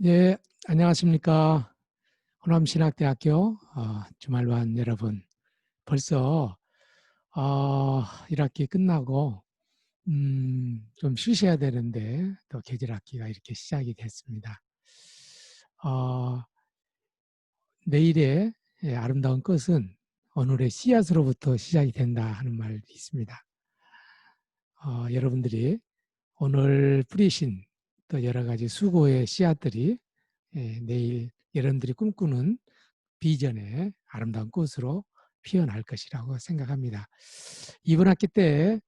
예, 안녕하십니까. 호남신학대학교 어, 주말반 여러분. 벌써 어, 1학기 끝나고 음, 좀 쉬셔야 되는데 또 계절학기가 이렇게 시작이 됐습니다. 어, 내일의 예, 아름다운 끝은 오늘의 씨앗으로부터 시작이 된다 하는 말이 있습니다. 어, 여러분들이 오늘 뿌리신 또 여러 가지 수고의 씨앗들이 예, 내일 여러분들이 꿈꾸는 비전의 아름다운 꽃으로 피어날 것이라고 생각합니다. 이번 학기 때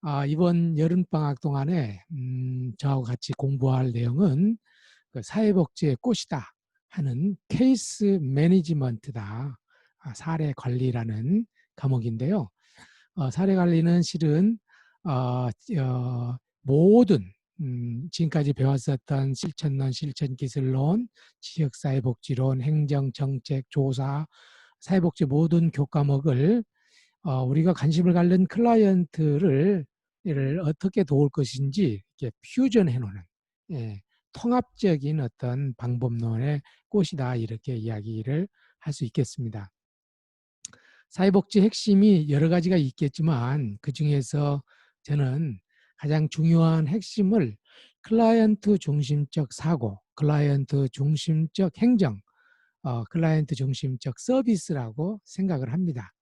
아, 이번 여름방학 동안에 음, 저하고 같이 공부할 내용은 그 사회복지의 꽃이다 하는 케이스 매니지먼트다. 아, 사례 관리라는 과목인데요. 어, 사례 관리는 실은 어, 어, 모든 음, 지금까지 배웠었던 실천론, 실천기술론, 지역사회복지론, 행정정책, 조사, 사회복지 모든 교과목을 어, 우리가 관심을 갖는 클라이언트를 어떻게 도울 것인지 이렇게 퓨전해 놓는 예, 통합적인 어떤 방법론의 꽃이다 이렇게 이야기를 할 수 있겠습니다. 사회복지 핵심이 여러 가지가 있겠지만 그 중에서 저는 가장 중요한 핵심을 클라이언트 중심적 사고, 클라이언트 중심적 행정, 어, 클라이언트 중심적 서비스라고 생각을 합니다.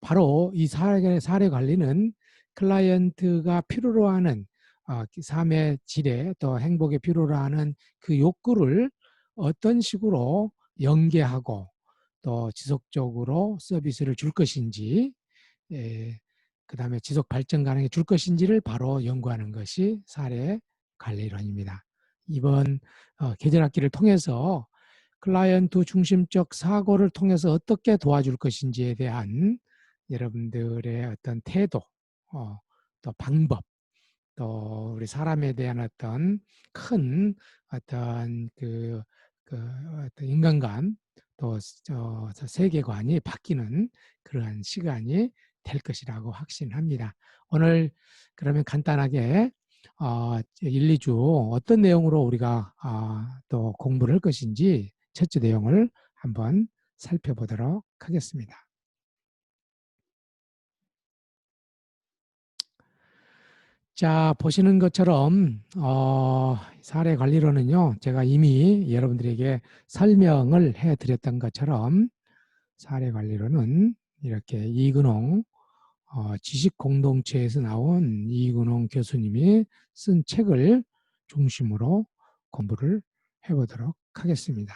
바로 이 사례, 사례 관리는 클라이언트가 필요로 하는 어, 삶의 질에 또 행복에 필요로 하는 그 욕구를 어떤 식으로 연계하고 또 지속적으로 서비스를 줄 것인지 예, 그 다음에 지속 발전 가능해 줄 것인지를 바로 연구하는 것이 사례 관리론입니다. 이번 어, 계절학기를 통해서 클라이언트 중심적 사고를 통해서 어떻게 도와줄 것인지에 대한 여러분들의 어떤 태도, 어, 또 방법, 또 우리 사람에 대한 어떤 큰 어떤 그, 그 어떤 인간관, 또 어, 세계관이 바뀌는 그러한 시간이 될 것이라고 확신합니다. 오늘 그러면 간단하게 어, 1, 2주 어떤 내용으로 우리가 어, 또 공부를 할 것인지 첫째 내용을 한번 살펴보도록 하겠습니다. 자 보시는 것처럼 어, 사례 관리로는요 제가 이미 여러분들에게 설명을 해드렸던 것처럼 사례 관리로는 이렇게 이근홍 어, 지식공동체에서 나온 이근홍 교수님이 쓴 책을 중심으로 공부를 해보도록 하겠습니다.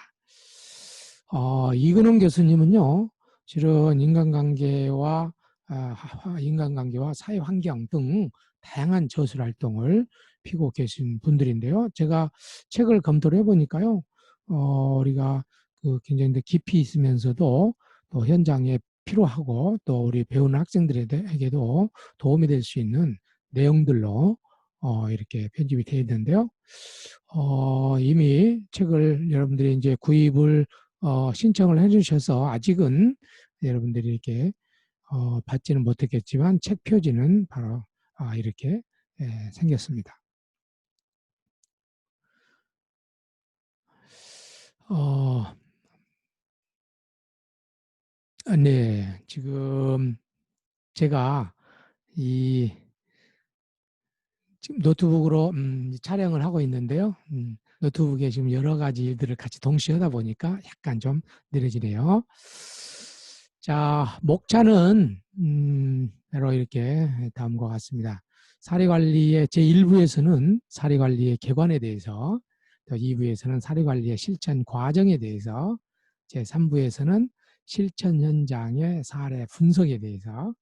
어, 이근홍 교수님은요, 실은 인간관계와 아, 인간관계와 사회환경 등 다양한 저술 활동을 피고 계신 분들인데요. 제가 책을 검토를 해보니까요, 어, 우리가 그 굉장히 깊이 있으면서도 또 현장에 필요하고 또 우리 배우는 학생들에게도 도움이 될 수 있는 내용들로 어, 이렇게 편집이 되어 있는데요. 어, 이미 책을 여러분들이 이제 구입을 어, 신청을 해주셔서 아직은 여러분들이 이렇게 어, 받지는 못했겠지만 책 표지는 바로 아, 이렇게 예, 생겼습니다. 어, 아, 네, 지금 제가 이 지금 노트북으로 음, 촬영을 하고 있는데요. 음, 노트북에 지금 여러 가지 일들을 같이 동시에 하다 보니까 약간 좀 느려지네요. 자, 목차는 음, 바로 이렇게 다음과 같습니다. 사례관리의 제1부에서는 사례관리의 개관에 대해서 또 2부에서는 사례관리의 실천 과정에 대해서 제3부에서는 실천 현장의 사례 분석에 대해서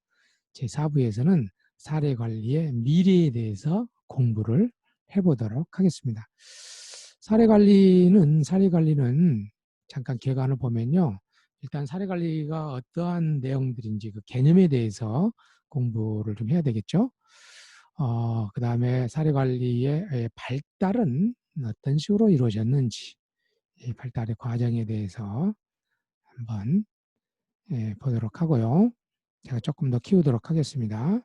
제4부에서는 사례 관리의 미래에 대해서 공부를 해보도록 하겠습니다. 사례 관리는 사례 관리는 잠깐 개관을 보면요. 일단 사례 관리가 어떠한 내용들인지 그 개념에 대해서 공부를 좀 해야 되겠죠. 어, 그 다음에 사례 관리의 발달은 어떤 식으로 이루어졌는지 이 발달의 과정에 대해서 한번 예, 보도록 하고요. 제가 조금 더 키우도록 하겠습니다.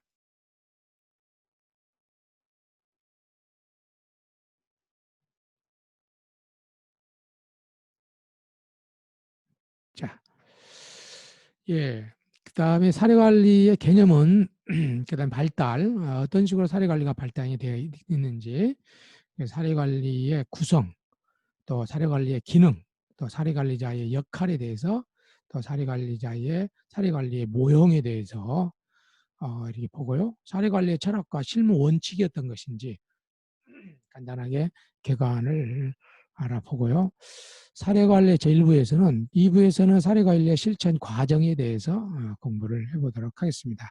자, 예. 그 다음에 사례관리의 개념은 그 다음 발달, 어, 어떤 식으로 사례관리가 발달이 되어 있는지, 사례관리의 구성, 또 사례관리의 기능, 또 사례관리자의 역할에 대해서, 또 사례관리자의 사례관리의 모형에 대해서 어, 이렇게 보고요. 사례관리의 철학과 실무 원칙이 어떤 것인지 간단하게 개관을 알아보고요. 사례관리 제1부에서는 2부에서는 사례관리의 실천 과정에 대해서 어, 공부를 해보도록 하겠습니다.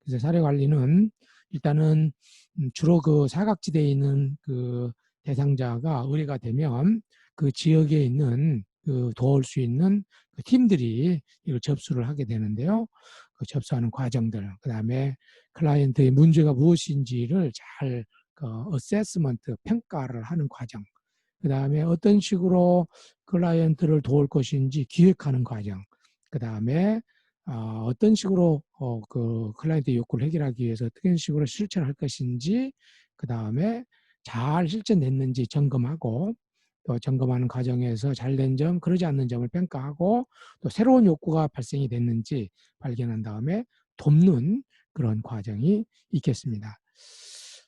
그래서 사례관리는 일단은 음, 주로 그 사각지대에 있는 그 대상자가 의뢰가 되면 그 지역에 있는 그 도울 수 있는 그 팀들이 이걸 접수를 하게 되는데요. 그 접수하는 과정들, 그 다음에 클라이언트의 문제가 무엇인지를 잘 그 어세스먼트, 평가를 하는 과정, 그 다음에 어떤 식으로 클라이언트를 도울 것인지 기획하는 과정, 그 다음에 어, 어떤 식으로 어, 그 클라이언트 욕구를 해결하기 위해서 어떤 식으로 실천할 것인지, 그 다음에 잘 실천됐는지 점검하고, 또 점검하는 과정에서 잘된 점, 그러지 않는 점을 평가하고, 또 새로운 욕구가 발생이 됐는지 발견한 다음에 돕는 그런 과정이 있겠습니다.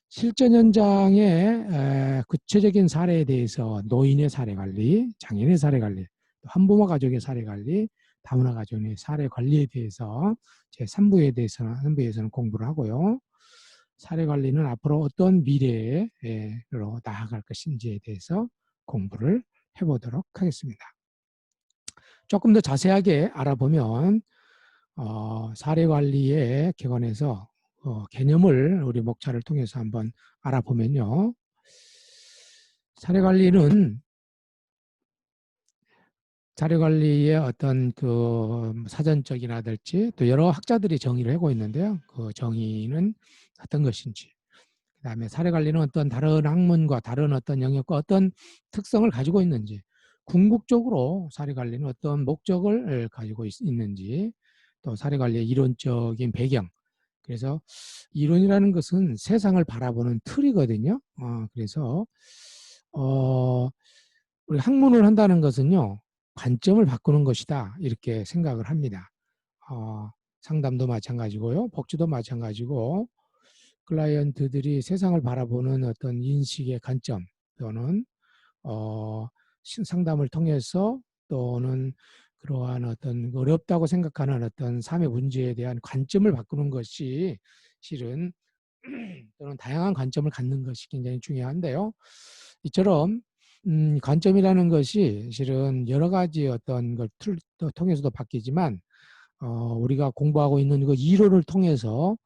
실전 현장의 구체적인 사례에 대해서 노인의 사례 관리, 장애인의 사례 관리, 한부모 가족의 사례 관리, 다문화 가족의 사례 관리에 대해서 제 3부에 대해서는 3부에서는 공부를 하고요. 사례 관리는 앞으로 어떤 미래로 나아갈 것인지에 대해서 공부를 해보도록 하겠습니다. 조금 더 자세하게 알아보면 어, 사례 관리의 객관에서 어, 개념을 우리 목차를 통해서 한번 알아보면요. 사례관리는 자료관리의 어떤 그 사전적이나될지 또 여러 학자들이 정의를 하고 있는데요. 그 정의는 어떤 것인지 그 다음에 사례 관리는 어떤 다른 학문과 다른 어떤 영역과 어떤 특성을 가지고 있는지 궁극적으로 사례 관리는 어떤 목적을 가지고 있, 는지 또 사례 관리의 이론적인 배경 그래서 이론이라는 것은 세상을 바라보는 틀이거든요. 어, 그래서 어, 우리 학문을 한다는 것은요. 관점을 바꾸는 것이다. 이렇게 생각을 합니다. 어, 상담도 마찬가지고요. 복지도 마찬가지고 클라이언트들이 세상을 바라보는 어떤 인식의 관점 또는 어, 상담을 통해서 또는 그러한 어떤 어렵다고 생각하는 어떤 삶의 문제에 대한 관점을 바꾸는 것이 실은 또는 다양한 관점을 갖는 것이 굉장히 중요한데요. 이처럼 음, 관점이라는 것이 실은 여러 가지 어떤 걸 통해서도 바뀌지만 어, 우리가 공부하고 있는 그 이론을 통해서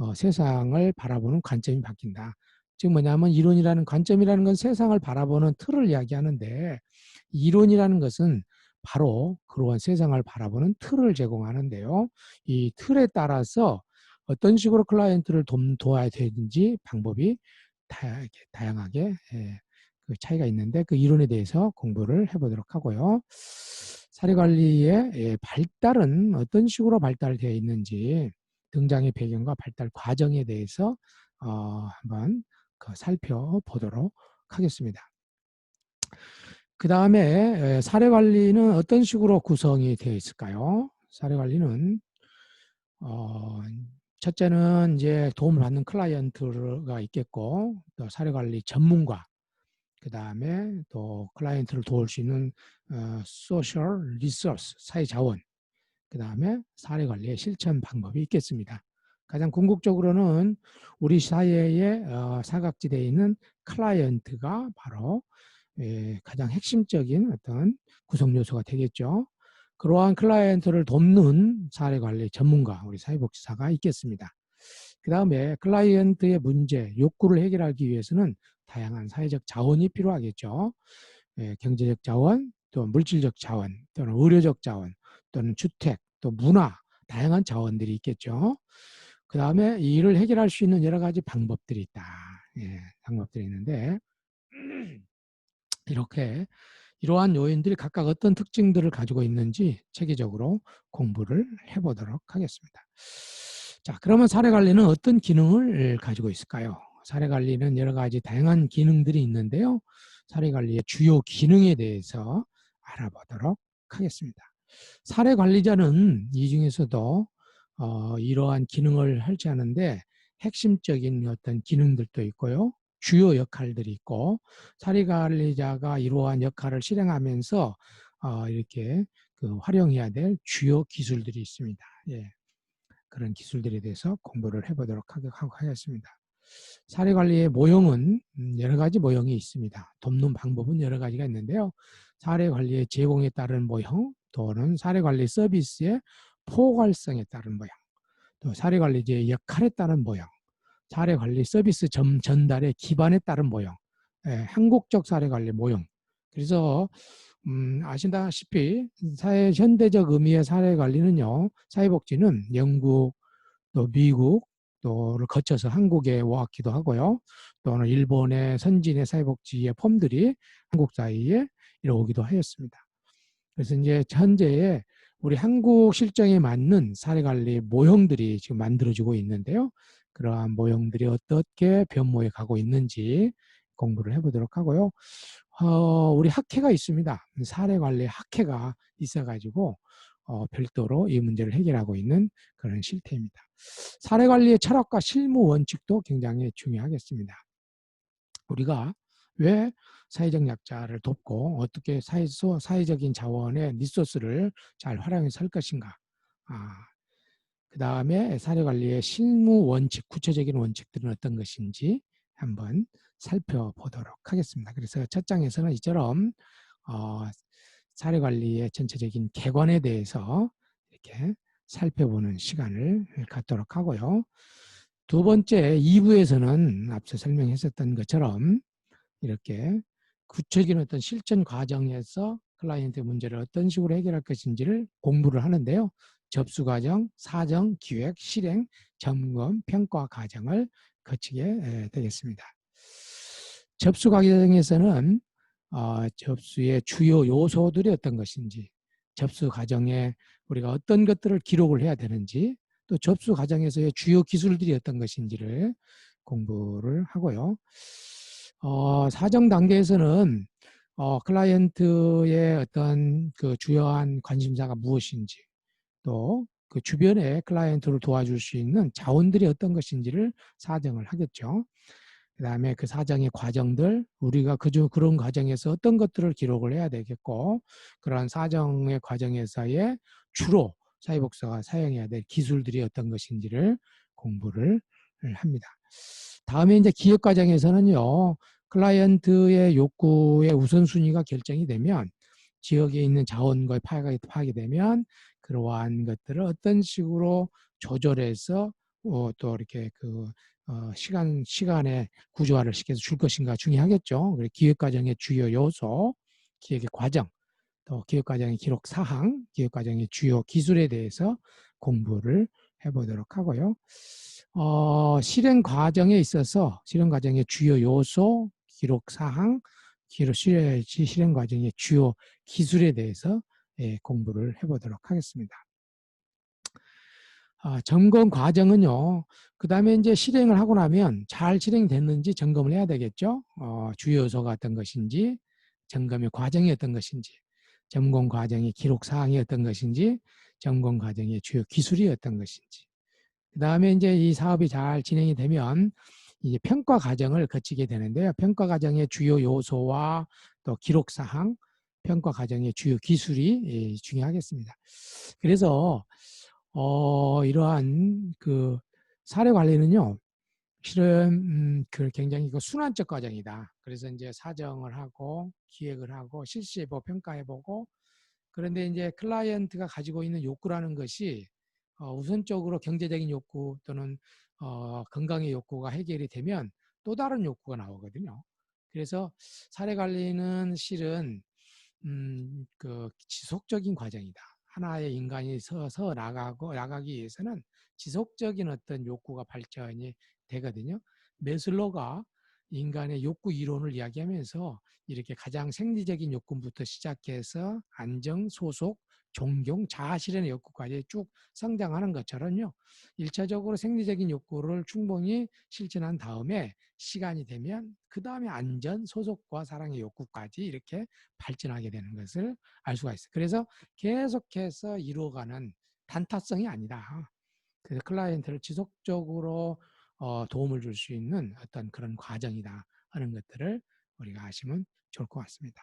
어, 세상을 바라보는 관점이 바뀐다. 즉 뭐냐면 이론이라는 관점이라는 건 세상을 바라보는 틀을 이야기하는데 이론이라는 것은 바로 그러한 세상을 바라보는 틀을 제공하는데요. 이 틀에 따라서 어떤 식으로 클라이언트를 도와야 되는지 방법이 다양하게 예, 그 차이가 있는데 그 이론에 대해서 공부를 해보도록 하고요. 사례관리의 예, 발달은 어떤 식으로 발달되어 있는지 등장의 배경과 발달 과정에 대해서 어, 한번 그 살펴보도록 하겠습니다. 그 다음에 사례 관리는 어떤 식으로 구성이 되어 있을까요? 사례 관리는 어, 첫째는 이제 도움을 받는 클라이언트가 있겠고 또 사례 관리 전문가 그 다음에 또 클라이언트를 도울 수 있는 어, 소셜 리소스 사회 자원 그 다음에 사례 관리의 실천 방법이 있겠습니다. 가장 궁극적으로는 우리 사회의 어, 사각지대에 있는 클라이언트가 바로 예, 가장 핵심적인 어떤 구성 요소가 되겠죠. 그러한 클라이언트를 돕는 사례관리 전문가, 우리 사회복지사가 있겠습니다. 그 다음에 클라이언트의 문제, 욕구를 해결하기 위해서는 다양한 사회적 자원이 필요하겠죠. 예, 경제적 자원, 또 물질적 자원, 또는 의료적 자원, 또는 주택, 또 문화, 다양한 자원들이 있겠죠. 그 다음에 이 일을 해결할 수 있는 여러 가지 방법들이 있다. 예, 방법들이 있는데 이렇게 이러한 요인들이 각각 어떤 특징들을 가지고 있는지 체계적으로 공부를 해보도록 하겠습니다. 자, 그러면 사례관리는 어떤 기능을 가지고 있을까요? 사례관리는 여러 가지 다양한 기능들이 있는데요. 사례관리의 주요 기능에 대해서 알아보도록 하겠습니다. 사례 관리자는 이 중에서도 어, 이러한 기능을 할지 않은데 핵심적인 어떤 기능들도 있고요. 주요 역할들이 있고 사례 관리자가 이러한 역할을 실행하면서 어, 이렇게 그 활용해야 될 주요 기술들이 있습니다. 예. 그런 기술들에 대해서 공부를 해보도록 하겠습니다. 사례 관리의 모형은 음, 여러 가지 모형이 있습니다. 돕는 방법은 여러 가지가 있는데요. 사례 관리의 제공에 따른 모형 또는 사례관리 서비스의 포괄성에 따른 모형 또 사례관리제의 역할에 따른 모형 사례관리 서비스 점 전달의 기반에 따른 모형 예, 한국적 사례관리 모형 그래서 음, 아시다시피 사회 현대적 의미의 사례관리는요 사회복지는 영국 또 미국 또를 거쳐서 한국에 왔기도 하고요. 또는 일본의 선진의 사회복지의 폼들이 한국 사회에 이루어오기도 하였습니다. 그래서 이제 현재 우리 한국 실정에 맞는 사례관리 모형들이 지금 만들어지고 있는데요. 그러한 모형들이 어떻게 변모해 가고 있는지 공부를 해보도록 하고요. 어, 우리 학회가 있습니다. 사례관리 학회가 있어가지고 어, 별도로 이 문제를 해결하고 있는 그런 실태입니다. 사례관리의 철학과 실무 원칙도 굉장히 중요하겠습니다. 우리가 왜 사회적 약자를 돕고 어떻게 사회소, 사회적인 자원의 리소스를 잘 활용해서 할 것인가. 아, 그 다음에 사례관리의 실무 원칙, 구체적인 원칙들은 어떤 것인지 한번 살펴보도록 하겠습니다. 그래서 첫 장에서는 이처럼 어, 사례관리의 전체적인 개관에 대해서 이렇게 살펴보는 시간을 갖도록 하고요. 두 번째 2부에서는 앞서 설명했었던 것처럼 이렇게 구체적인 어떤 실전 과정에서 클라이언트 문제를 어떤 식으로 해결할 것인지를 공부를 하는데요. 접수 과정, 사정, 기획, 실행, 점검, 평가 과정을 거치게 되겠습니다. 접수 과정에서는 어, 접수의 주요 요소들이 어떤 것인지, 접수 과정에 우리가 어떤 것들을 기록을 해야 되는지, 또 접수 과정에서의 주요 기술들이 어떤 것인지를 공부를 하고요. 어, 사정 단계에서는 어, 클라이언트의 어떤 그 주요한 관심사가 무엇인지, 또 그 주변에 클라이언트를 도와줄 수 있는 자원들이 어떤 것인지를 사정을 하겠죠. 그 다음에 그 사정의 과정들, 우리가 그중 그런 과정에서 어떤 것들을 기록을 해야 되겠고, 그러한 사정의 과정에서의 주로 사회복사가 사용해야 될 기술들이 어떤 것인지를 공부를 합니다. 다음에 이제 기획 과정에서는요, 클라이언트의 욕구의 우선순위가 결정이 되면 지역에 있는 자원과의 파악이 파악이 되면 그러한 것들을 어떤 식으로 조절해서 어, 또 이렇게 그 어, 시간, 시간에 구조화를 시켜서 줄 것인가 중요하겠죠. 기획 과정의 주요 요소, 기획의 과정, 또 기획 과정의 기록 사항, 기획 과정의 주요 기술에 대해서 공부를 해보도록 하고요. 어, 실행 과정에 있어서 실행 과정의 주요 요소, 기록 사항, 기록 실행 과정의 주요 기술에 대해서 예, 공부를 해보도록 하겠습니다. 아, 점검 과정은요. 그 다음에 이제 실행을 하고 나면 잘 실행됐는지 점검을 해야 되겠죠. 어, 주요 요소가 어떤 것인지, 점검의 과정이 어떤 것인지, 점검 과정의 기록 사항이 어떤 것인지, 점검 과정의 주요 기술이 어떤 것인지. 그 다음에 이제 이 사업이 잘 진행이 되면 이제 평가 과정을 거치게 되는데요. 평가 과정의 주요 요소와 또 기록 사항, 평가 과정의 주요 기술이 예, 중요하겠습니다. 그래서 어, 이러한 그 사례 관리는요, 실은 음, 그 굉장히 그 순환적 과정이다. 그래서 이제 사정을 하고 기획을 하고 실시해보고 평가해보고 그런데 이제 클라이언트가 가지고 있는 욕구라는 것이 어, 우선적으로 경제적인 욕구 또는 어, 건강의 욕구가 해결이 되면 또 다른 욕구가 나오거든요. 그래서 사례 관리는 실은 음, 그 지속적인 과정이다. 하나의 인간이 서서 나가고 나가기 위해서는 지속적인 어떤 욕구가 발전이 되거든요. 메슬로가 인간의 욕구 이론을 이야기하면서 이렇게 가장 생리적인 욕구부터 시작해서 안정, 소속, 존경, 자아 실현의 욕구까지 쭉 성장하는 것처럼요. 일차적으로 생리적인 욕구를 충분히 실천한 다음에 시간이 되면 그 다음에 안전, 소속과 사랑의 욕구까지 이렇게 발전하게 되는 것을 알 수가 있어요. 그래서 계속해서 이루어가는 단타성이 아니다. 그래서 클라이언트를 지속적으로 어, 도움을 줄 수 있는 어떤 그런 과정이다 하는 것들을 우리가 아시면 좋을 것 같습니다.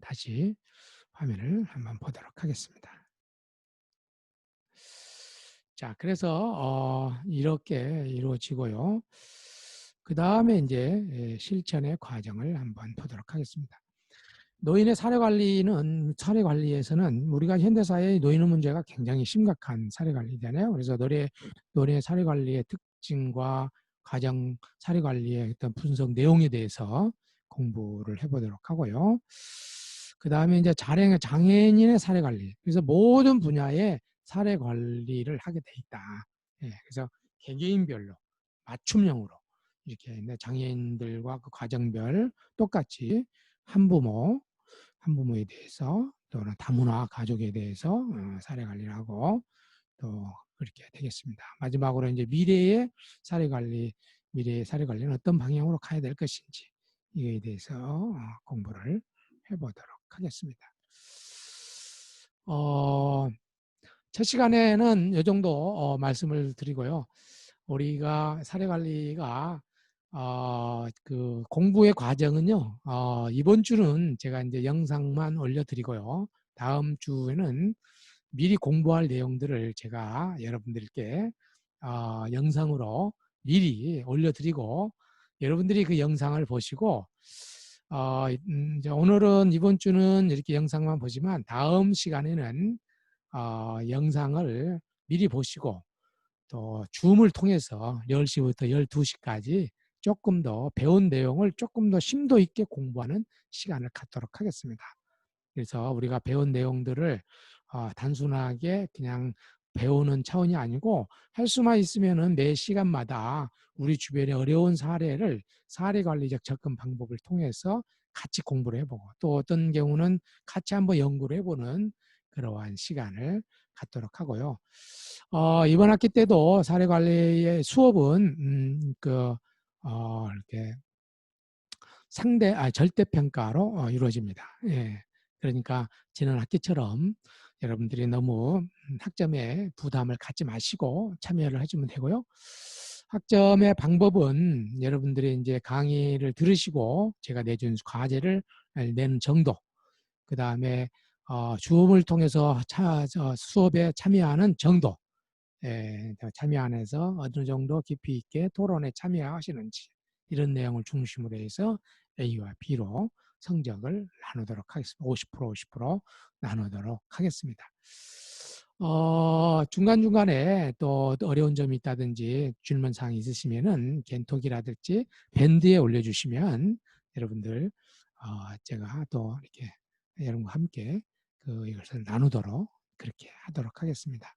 다시 화면을 한번 보도록 하겠습니다. 자, 그래서 어, 이렇게 이루어지고요. 그 다음에 이제 예, 실천의 과정을 한번 보도록 하겠습니다. 노인의 사례 관리는 사례 관리에서는 우리가 현대사회의 노인의 문제가 굉장히 심각한 사례 관리잖아요. 그래서 노래 노래 사례 관리의 특징과 가정 사례 관리의 어떤 분석 내용에 대해서 공부를 해보도록 하고요. 그 다음에 이제 자랭 장애인의 사례 관리. 그래서 모든 분야에 사례 관리를 하게 돼 있다. 예, 그래서 개개인별로 맞춤형으로 이렇게 장애인들과 그 과정별 똑같이 한부모, 한부모에 대해서 또는 다문화 가족에 대해서 어, 사례 관리를 하고 또 그렇게 되겠습니다. 마지막으로 이제 미래의 사례 관리, 미래의 사례 관리는 어떤 방향으로 가야 될 것인지 이에 대해서 어, 공부를 해보도록 하겠습니다. 어, 첫 시간에는 이 정도 어, 말씀을 드리고요. 우리가 사례 관리가 어, 그 공부의 과정은요. 어, 이번 주는 제가 이제 영상만 올려드리고요. 다음 주에는 미리 공부할 내용들을 제가 여러분들께 어, 영상으로 미리 올려드리고 여러분들이 그 영상을 보시고 어, 음, 오늘은 이번 주는 이렇게 영상만 보지만 다음 시간에는 어, 영상을 미리 보시고 또 줌을 통해서 10시부터 12시까지 조금 더 배운 내용을 조금 더 심도 있게 공부하는 시간을 갖도록 하겠습니다. 그래서 우리가 배운 내용들을 어, 단순하게 그냥 배우는 차원이 아니고 할 수만 있으면은 매 시간마다 우리 주변의 어려운 사례를 사례 관리적 접근 방법을 통해서 같이 공부를 해보고 또 어떤 경우는 같이 한번 연구를 해보는 그러한 시간을 갖도록 하고요. 어, 이번 학기 때도 사례 관리의 수업은 음, 그 어, 이렇게 상대 아 절대 평가로 어, 이루어집니다. 예. 그러니까 지난 학기처럼 여러분들이 너무 학점에 부담을 갖지 마시고 참여를 해주면 되고요. 학점의 방법은 여러분들이 이제 강의를 들으시고 제가 내준 과제를 내는 정도, 그 다음에 어, 줌을 통해서 차, 어, 수업에 참여하는 정도, 예, 참여 안에서 어느 정도 깊이 있게 토론에 참여하시는지 이런 내용을 중심으로 해서 A와 B로 성적을 나누도록 하겠습니다. 50% 50% 나누도록 하겠습니다. 어, 중간중간에 또 어려운 점이 있다든지 질문사항이 있으시면은 겐톡이라든지 밴드에 올려주시면 여러분들 어, 제가 또 이렇게 여러분과 함께 그 이것을 나누도록 그렇게 하도록 하겠습니다.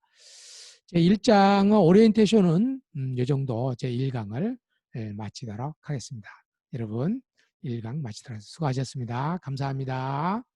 제 1장의 오리엔테이션은 음, 이 정도 제 1강을 예, 마치도록 하겠습니다. 여러분 1강 마치도록 수고하셨습니다. 감사합니다.